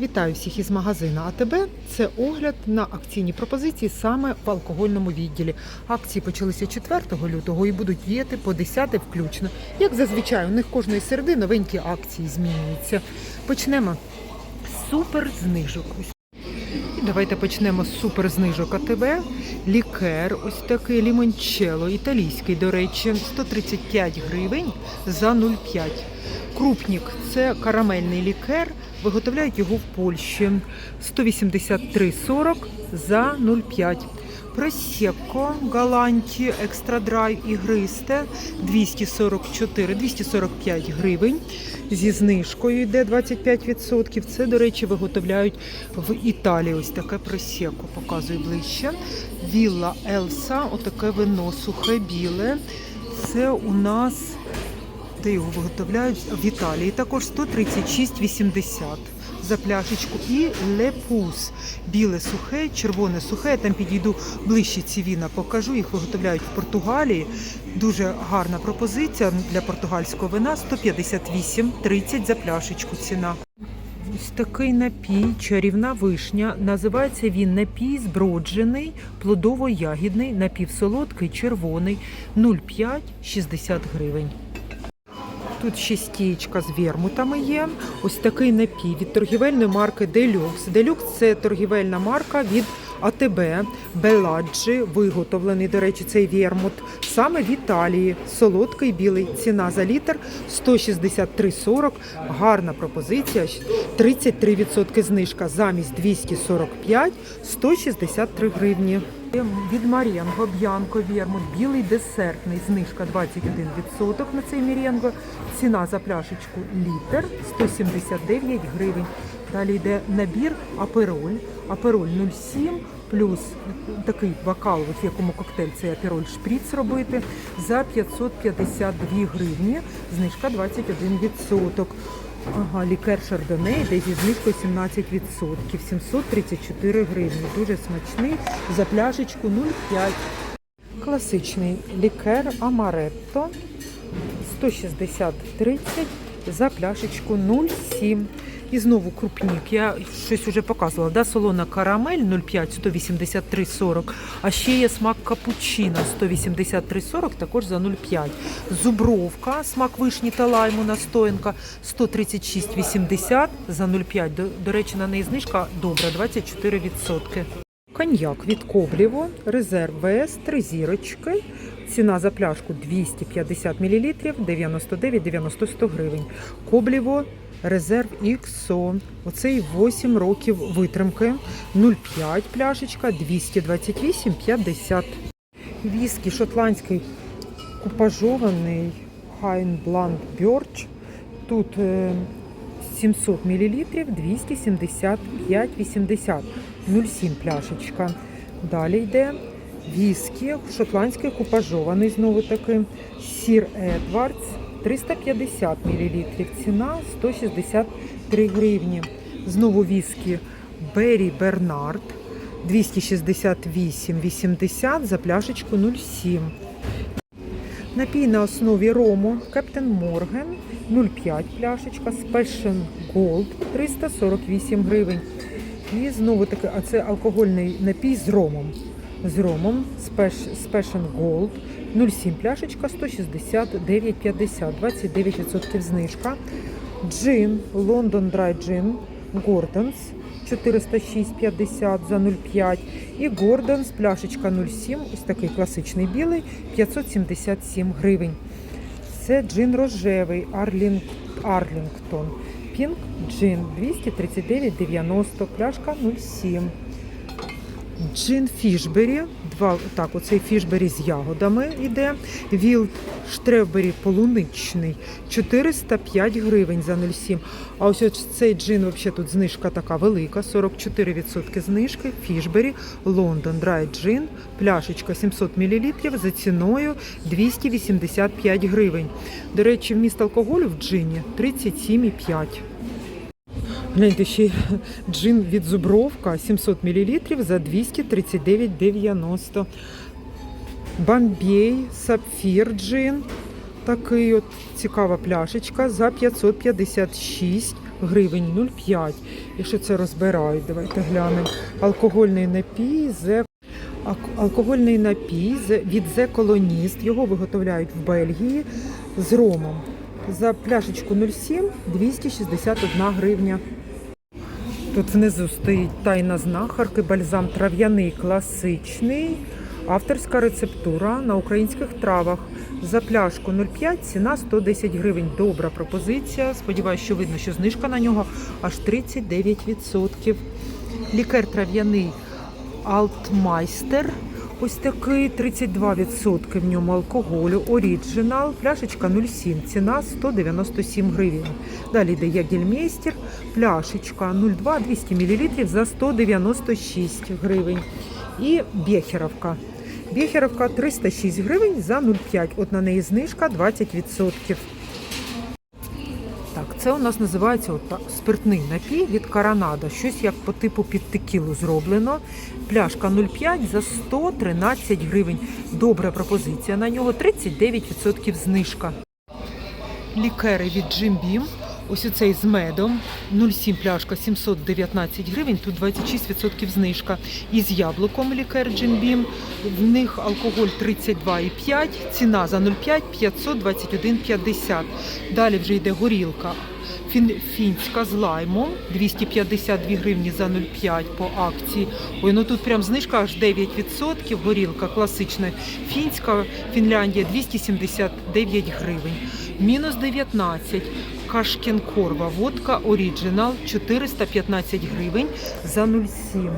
Вітаю всіх із магазину АТБ. Це огляд на акційні пропозиції саме в алкогольному відділі. Акції почалися 4 лютого і будуть діяти по 10 включно. Як зазвичай, у них кожної середи новенькі акції змінюються. Почнемо з супер знижок. Давайте почнемо з супер знижок АТБ. Лікер, ось такий лімончело, італійський, до речі, 135 гривень за 0,5. Крупнік це карамельний лікер. Виготовляють його в Польщі 183,40 за 0,5. Просекко Галанті Екстра Драйв ігристе 244 245 гривень. Зі знижкою йде 25%. Це, до речі, виготовляють в Італії. Ось таке просекко, показую ближче. Вілла Елса, отаке вино сухе біле. Це у нас де його виготовляють в Італії. Також 136,80 за пляшечку. І лепус. Біле сухе, червоне сухе. Я там підійду ближче ці віна, покажу. Їх виготовляють в Португалії. Дуже гарна пропозиція для португальського вина. 158,30 за пляшечку ціна. Ось такий напій, чарівна вишня. Називається він напій зброджений, плодово-ягідний, напівсолодкий, червоний, 0,5, 60 гривень. Тут ще стієчка з вермутами є. Ось такий напій від торгівельної марки Deluxe. Deluxe – це торгівельна марка від АТБ. Беладжі, виготовлений, до речі, цей вермут. Саме в Італії. Солодкий білий. Ціна за літр 163,40. Гарна пропозиція. 33% знижка замість 245, 163 гривні. Від Маріанго Б'янко Вермут, білий десертний, знижка 21% на цей Міренго. Ціна за пляшечку літр 179 гривень. Далі йде набір апероль. Апероль 0,7 плюс такий бокал, в якому коктейль цей апероль шприц робити за 552 гривні. Знижка 21%. Ага, лікер Шардоне йде зі знижкою 17%, 734 гривні. Дуже смачний, за пляшечку 0,5. Класичний лікер Амаретто 160-30 за пляшечку 0,7. І знову крупнік. Я щось вже показувала. Да? Солона карамель 0,5 183,40. А ще є смак капучино 183,40, також за 0,5. Зубровка, смак вишні та лайму настоянка 136,80 за 0,5. До, до речі, на неї знижка добра 24%. Коньяк від Коблєво, резерв ВС, три зірочки. Ціна за пляшку 250 мл, 99-90-100 гривень. Коблєво, резерв XO. Оцей 8 років витримки. 0,5 пляшечка, 228,50. Віскі шотландський купажований Hein Blanc Birch. Тут е, 700 мл, 275,80. 0,7 пляшечка. Далі йде віскі, шотландський купажований знову таки. Сір Едвардс 350 мл. Ціна 163 гривні. Знову віскі Беррі Бернард 268,80 за пляшечку 0,7. Напій на основі рому Кептен Морген 0,5 пляшечка, Special Gold 348 гривень. І знову таки, а це алкогольний напій з ромом. З ромом Spec- Special Gold 0,7 пляшечка 169,50, 29% знижка. Джин, London Dry Gin, Gordon's 406,50 за 0,5. І Gordon's пляшечка 0,7, ось такий класичний білий, 577 гривень. Це джин рожевий Арлінг, Арлінгтон. Пінк джин 239,90, пляшка 0,7. Джин Фішбері, два, так, оцей Фішбері з ягодами йде. Вілд Штребері полуничний 405 гривень за 0,7. А ось ось цей джин, взагалі тут знижка така велика, 44% знижки. Фішбері, Лондон Драй Джин, пляшечка 700 мл за ціною 285 гривень. До речі, вміст алкоголю в джині 37,5. Гляньте, ще джин від Зубровка 700 мл за 239,90. Бомбей, сапфір джин. Такий от цікава пляшечка за 556 гривень 0,5. І що це розбирають? Давайте глянемо. Алкогольний напій з Алкогольний напій від The Colonist. Його виготовляють в Бельгії з ромом. За пляшечку 0,7 261 гривня. Тут внизу стоїть тайна знахарки, бальзам трав'яний класичний. Авторська рецептура на українських травах. За пляшку 0,5 ціна 110 гривень. Добра пропозиція. Сподіваюсь, що видно, що знижка на нього аж 39%. Лікер трав'яний Алтмайстер. Ось такий 32% в ньому алкоголю. Оріджинал, пляшечка 0,7, ціна 197 гривень. Далі йде Ягельмейстер, пляшечка 0,2 200 мл за 196 гривень. І Бехеровка. Бехеровка 306 гривень за 0,5. От на неї знижка 20%. Так, це у нас називається от так, спиртний напій від Каранада. Щось як по типу під текілу зроблено. Пляшка 0,5 за 113 гривень. Добра пропозиція на нього 39% знижка. Лікери від Beam. Ось оцей з медом. 0,7 пляшка 719 гривень, тут 26% знижка. І з яблуком лікер Beam. В них алкоголь 32,5, ціна за 0,5 521,50. Далі вже йде горілка. Фінська з лаймом 252 гривні за 0,5 по акції. Ой, ну тут прям знижка аж 9%. Горілка класична. Фінська Фінляндія 279 гривень. Мінус 19. Кашкін Корва. Водка Оріджинал 415 гривень за 0,7.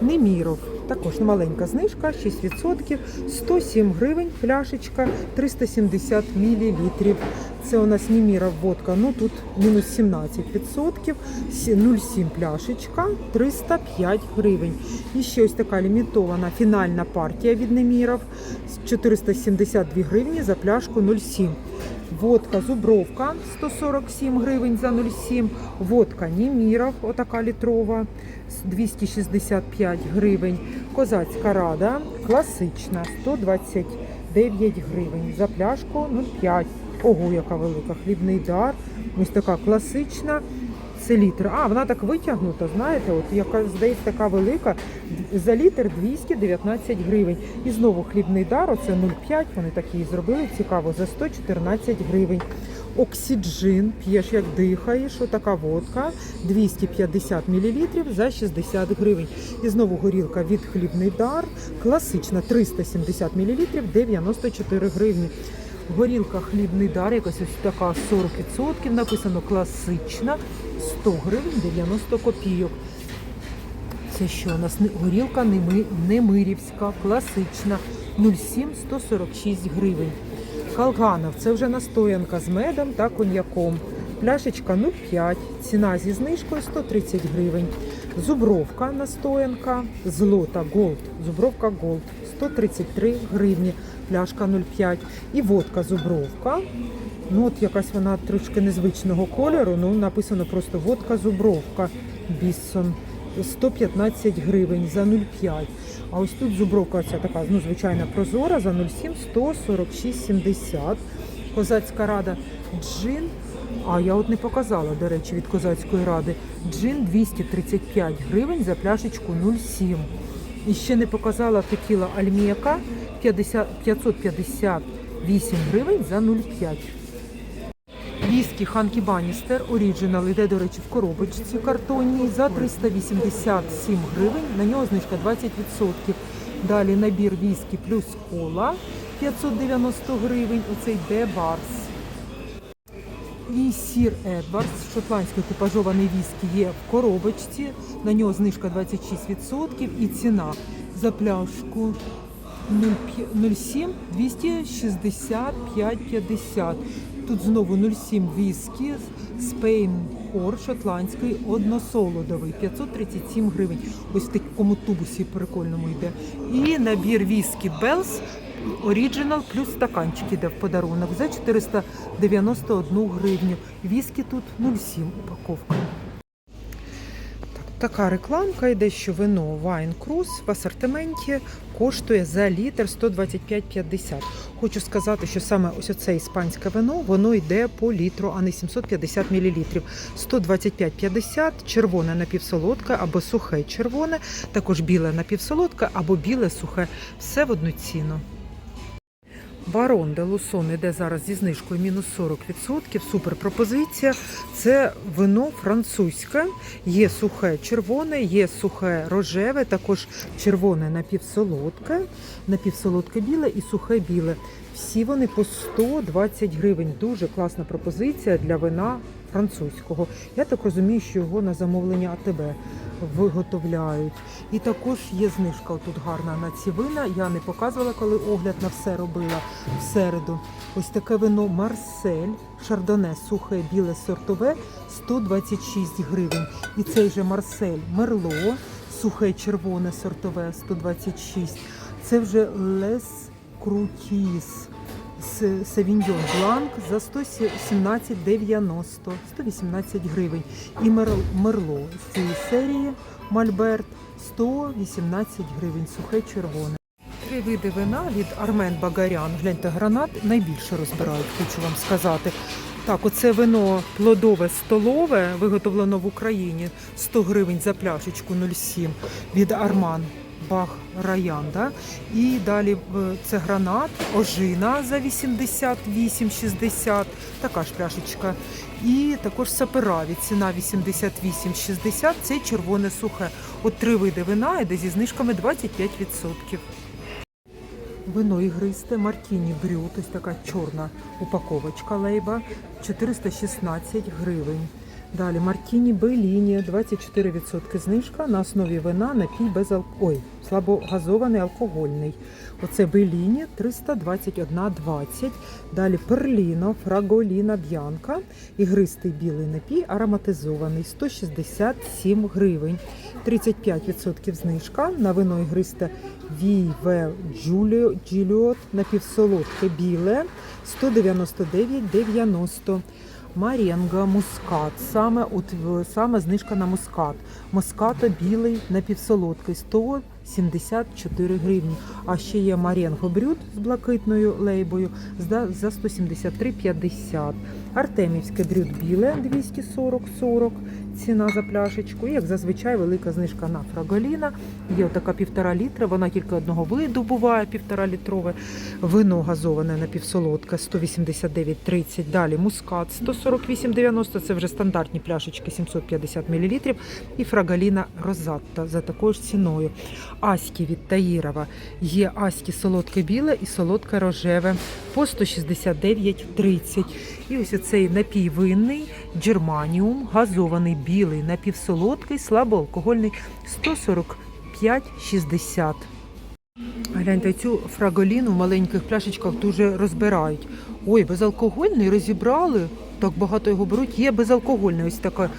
Неміров. Також маленька знижка, 6%, 107 гривень, пляшечка, 370 мл. Це у нас Неміров водка, ну тут мінус 17%, 0,7 пляшечка, 305 гривень. І ще ось така лімітована фінальна партія від Неміров, 472 гривні за пляшку 0,7. Водка Зубровка 147 гривень за 0,7. Водка Німіров, отака літрова, 265 гривень. Козацька рада класична 129 гривень за пляшку 0,5. Ого, яка велика. Хлібний дар. Ось така класична. Це літр. А, вона так витягнута, знаєте, от яка здається така велика. За літр 219 гривень. І знову хлібний дар, оце 0,5, вони такі і зробили, цікаво, за 114 гривень. Оксиджин, п'єш як дихаєш, отака водка, 250 мл за 60 гривень. І знову горілка від хлібний дар, класична 370 мл, 94 гривні. Горілка хлібний дар, якась ось така 40%, написано класична, 100 гривень 90 копійок. Це що у нас горілка Немирівська, класична, 0,7 146 гривень. Калганов, це вже настоянка з медом та коньяком. Пляшечка 0,5, ціна зі знижкою 130 гривень. Зубровка настоянка, злота Голд, Зубровка Голд 133 гривні, пляшка 0,5. І водка Зубровка. Ну от якась вона трошки незвичного кольору, ну написано просто водка Зубровка Біссон. 115 гривень за 0,5. А ось тут зубровка ця така, ну, звичайна прозора за 0,7 146,70. Козацька рада джин. А я от не показала, до речі, від козацької ради. Джин 235 гривень за пляшечку 0,7. І ще не показала текіла Альміяка 50, 558 гривень за 0,5. Віскі Ханкі Баністер Оріджинал іде, до речі, в коробочці картонній за 387 гривень. На нього знижка 20%. Далі набір віскі плюс кола 590 гривень. Оцей Де Барс. І сір Едвардс, шотландський купажований віскі є в коробочці. На нього знижка 26% і ціна за пляшку 0,7 265,50. Тут знову 0,7 віскі, Spain Ор шотландський, односолодовий, 537 гривень. Ось в такому тубусі прикольному йде. І набір віскі Белс Оріджинал плюс стаканчик іде в подарунок за 491 гривню. Віскі тут 0,7 упаковка. Так, Така рекламка йде, що вино Wine Cruise в асортименті коштує за літр 125,50. Хочу сказати, що саме ось оце іспанське вино, воно йде по літру, а не 750 мл. 125,50, червоне напівсолодке або сухе червоне, також біле напівсолодке або біле сухе. Все в одну ціну. Барон де Лусон іде зараз зі знижкою мінус 40%. Супер пропозиція. Це вино французьке. Є сухе червоне, є сухе рожеве, також червоне напівсолодке, напівсолодке біле і сухе біле. Всі вони по 120 гривень. Дуже класна пропозиція для вина французького. Я так розумію, що його на замовлення АТБ виготовляють. І також є знижка тут гарна на ці вина. Я не показувала, коли огляд на все робила в середу. Ось таке вино Марсель, шардоне, сухе, біле сортове 126 гривень. І цей же Марсель Мерло, сухе червоне сортове 126. Це вже Лес Крутіс. Савіньйон Бланк за 117,90, 118 гривень. І Мер- Мерло з цієї серії Мальберт 118 гривень, сухе червоне. Три види вина від Армен Багарян. Гляньте, гранат найбільше розбирають, хочу вам сказати. Так, оце вино плодове столове, виготовлено в Україні 100 гривень за пляшечку 0,7 від Арман Бах Раян. Да? І далі е, це гранат, ожина за 88,60, така ж пляшечка. І також сапераві, ціна 88,60, це червоне сухе. От три види вина іде зі знижками 25%. Вино ігристе Мартіні Брют, ось така чорна упаковочка лейба, 416 гривень. Далі Мартіні Беліні, 24% знижка на основі вина напій без ал... Слабогазований алкогольний. Оце Беліні 321,20. Далі Перліно, Фраголіна Б'янка, ігристий білий напій, ароматизований, 167 гривень. 35% знижка на вино ігристе Віве Джуліо Джіліот напівсолодке біле 199,90. Маренга, мускат, саме от саме знижка на мускат. Москато білий напівсолодкий 174 гривні. А ще є Маренго Брют з блакитною лейбою за 173,50. Артемівське брюд біле 240,40 ціна за пляшечку. І як зазвичай велика знижка на фраголіна. Є отака півтора літра, вона тільки одного виду буває, півтора літрове. Вино газоване напівсолодке 189,30. Далі мускат 148,90. Це вже стандартні пляшечки 750 мл. І фрагаліна розатта за такою ж ціною. Аські від Таїрова. Є аські солодке біле і солодке рожеве по 169,30. І ось оцей напій винний Джерманіум, газований білий, напівсолодкий, слабоалкогольний 145,60. Гляньте, цю фраголіну в маленьких пляшечках дуже розбирають. Ой, безалкогольний розібрали. Так багато його беруть. Є безалкогольний. Ось така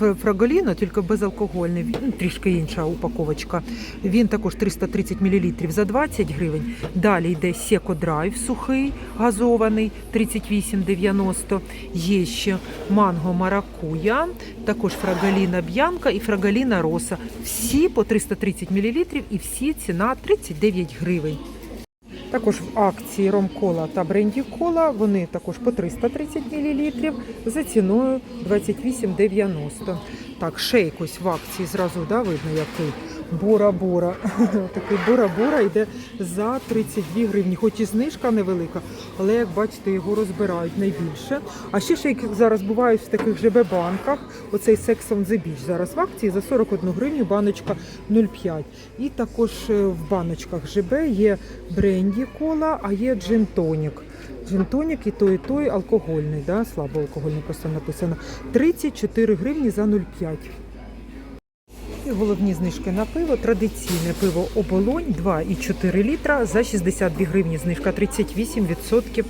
ф- фраголіна, тільки безалкогольний. Ну, Трішки інша упаковочка. Він також 330 мл за 20 гривень. Далі йде Секо Драйв сухий, газований 38,90. Є ще манго маракуя, також фрагаліна б'янка і фрагаліна роса. Всі по 330 мл і всі ціна 39 гривень. Також в акції ромкола та бренді кола вони також по 330 мл за ціною 28,90. Так, шейк ось в акції зразу да, видно який. Бора-бора. Такий бора-бора йде за 32 гривні. Хоч і знижка невелика, але як бачите, його розбирають найбільше. А ще шейк зараз бувають в таких ЖБ-банках. Оцей Sex on the Beach зараз в акції за 41 гривню баночка 0,5. І також е, в баночках ЖБ є бренді кола, а є джин-тонік. Джин-тонік і той, і той алкогольний, да? слабоалкогольний просто написано. 34 гривні за 0,5. І головні знижки на пиво. Традиційне пиво оболонь 2,4 літра за 62 гривні. Знижка 38%,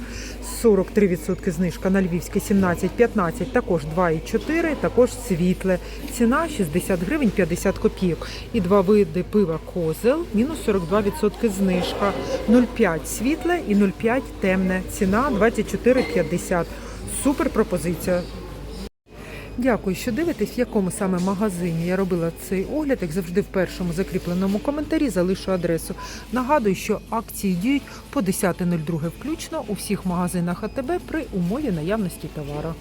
43% знижка на львівське 17,15, також 2,4, також світле. Ціна 60 гривень 50 копійок. І два види пива козел, мінус 42% знижка. 0,5 світле і 0,5 темне. Ціна 24,50. Супер пропозиція. Дякую, що дивитесь, в якому саме магазині я робила цей огляд. Як завжди, в першому закріпленому коментарі залишу адресу. Нагадую, що акції діють по 10.02 включно у всіх магазинах АТБ при умові наявності товару.